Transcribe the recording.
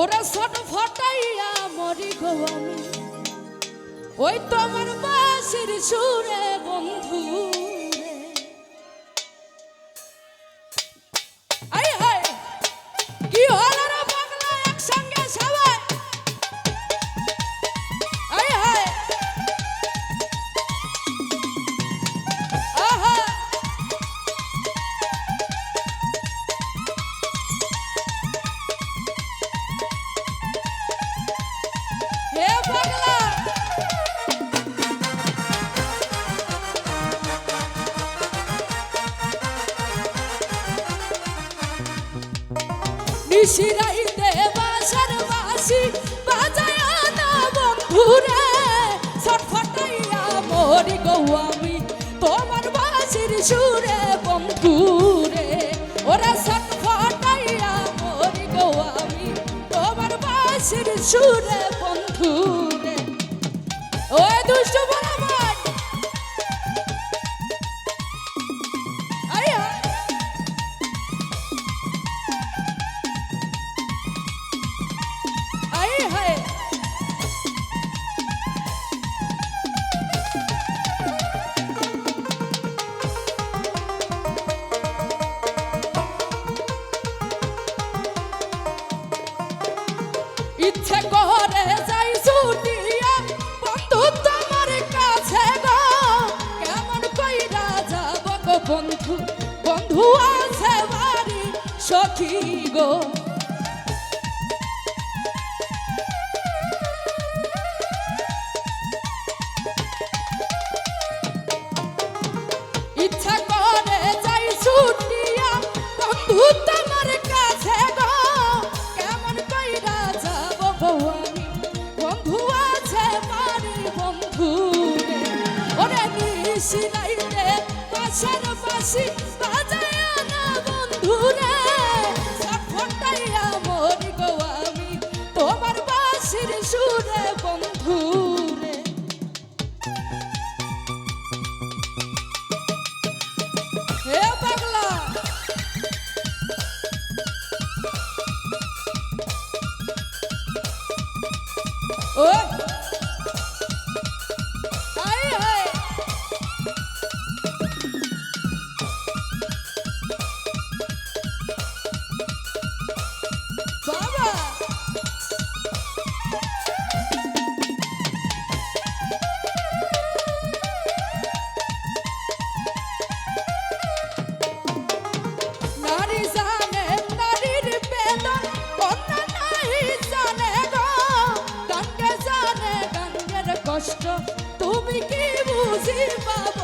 ওরা ছোট ফটাইয়া মরি গো আমি। ওই তোমার বাসির সুরে বন্ধু। নিশিরাইতে বাসার বাসি বাজায় না বন্ধুরে ছটফটাইয়া মরি গো আমি তোমার বাসির সুরে বন্ধুরে। ওরা ছটফটাইয়া মরি গো আমি তোমার বাসির সুরে বন্ধুরে। ইচ্ছে করে যাই ছুটিয়া বন্ধু তোমার কাছে গো। কেমন কইরা যাব গো বন্ধু? বন্ধু আছে বাড়ি সখী গো। নিশিলাইতে পাশের পাশি বাজায় না বন্ধু রে সাফটাইয়া মরি গো আমি, তোমার বাসির সুরে বন্ধু রে viva